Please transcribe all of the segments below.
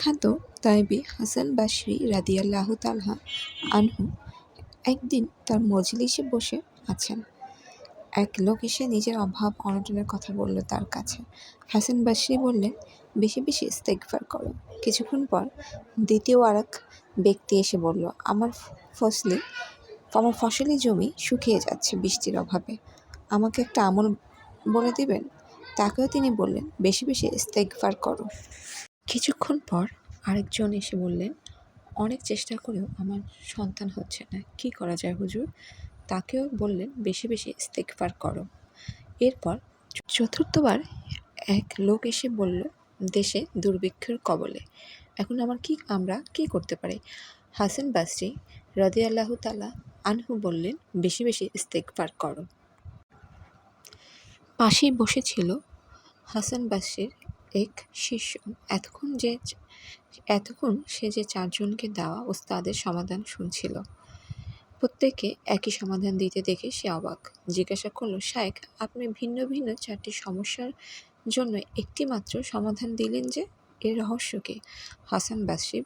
বিখ্যাত তাইবি হাসান বাসরি রাদিয়াল্লাহ তালহা আনহু একদিন তার মজলিসে বসে আছেন। এক লোক এসে নিজের অভাব অনটনের কথা বলল তার কাছে। হাসান বাসরি বললেন, বেশি বেশি ইস্তেগফার করো। কিছুক্ষণ পর দ্বিতীয় আর এক ব্যক্তি এসে বলল, আমার ফসলি আমার ফসলি জমি শুকিয়ে যাচ্ছে বৃষ্টির অভাবে। আমাকে একটা আমল বলে দিবেন? তাকেও তিনি বললেন, বেশি বেশি ইস্তেগফার করো। কিছুক্ষণ পর আরেকজন এসে বললেন, অনেক চেষ্টা করেও আমার সন্তান হচ্ছে না। কি করা যায় হুজুর? তাকেও বললেন, বেশি বেশি ইস্তেগফার করো। এরপর চতুর্থবার এক লোক এসে বলল, দেশে দুর্ভিক্ষের কবলে। এখন আমার কি, আমরা কি করতে পারি? হাসান বাসরি রাদিয়াল্লাহ তালা আনহু বললেন, বেশি বেশি ইস্তেগফার করো। পাশেই বসেছিল হাসান বাসরির এক শিষ্য। এতক্ষণ যে এতক্ষণ সে যে চারজনকে দেওয়া ওস্তাদের সমাধান শুনছিল। প্রত্যেকে একই সমাধান দিতে দেখে সে অবাক। জিজ্ঞাসা করল, শায়েক, আপনি ভিন্ন ভিন্ন চারটি সমস্যার জন্য একটি মাত্র সমাধান দিলেন যে? এর রহস্য কি? হাসান বাসিব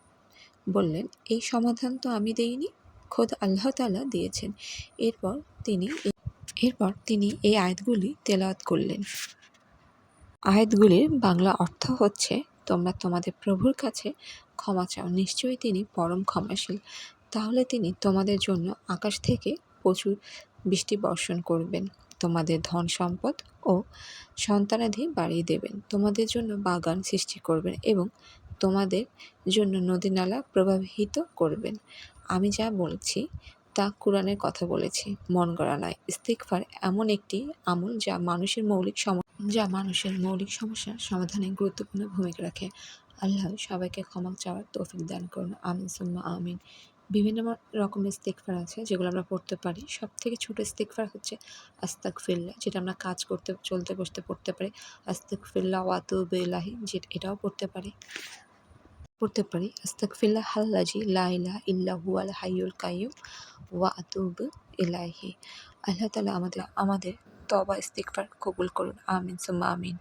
বললেন, এই সমাধান তো আমি দেইনি, খোদ আল্লাহ তালা দিয়েছেন। এরপর তিনি এরপর তিনি এই আয়াতগুলি তেলাওয়াত করলেন। আয়াতগুলির বাংলা অর্থ হচ্ছে, তোমরা তোমাদের প্রভুর কাছে ক্ষমা চাও। নিশ্চয়ই তিনি পরম ক্ষমাশীল। তাহলে তিনি তোমাদের জন্য আকাশ থেকে প্রচুর বৃষ্টি বর্ষণ করবেন। তোমাদের ধন সম্পদ ও সন্তানাধি বাড়িয়ে দেবেন। তোমাদের জন্য বাগান সৃষ্টি করবেন এবং তোমাদের জন্য নদী নালা প্রবাহিত করবেন। আমি যা বলছি, তা কোরআনের কথা বলেছি। মন গড়া নয়। ইস্তিকফার এমন একটি আমল যা মানুষের মৌলিক সম যা মানুষের মৌলিক সমস্যার সমাধানে গুরুত্বপূর্ণ ভূমিকা রাখে। আল্লাহ সবাইকে ক্ষমা চাওয়ার তৌফিক দান করুন। আমিন, সুম্মা, আমিন। বিভিন্ন রকমের ইস্তেকফার আছে যেগুলো আমরা পড়তে পারি। সব থেকে ছোটো ইস্তেকফার হচ্ছে আস্তাক ফিল্লা যেটা আমরা কাজ করতে, চলতে, বসতে পড়তে পারি। আস্তাক ফিল্লা ওয়াতু বেলাহি যে এটাও পড়তে পারি। পড়তে পারি। আস্তাক ফিল্লা হাল্লাজি লাইলা ইল্লাহু আল হাইউল কাইয়ুম ওয়া আতুব ইলাহি আল্লাহ তালা আমাদের আমাদের তবা ইস্তিকফার কবুল করুন। আমিন সুম্মা আমিন।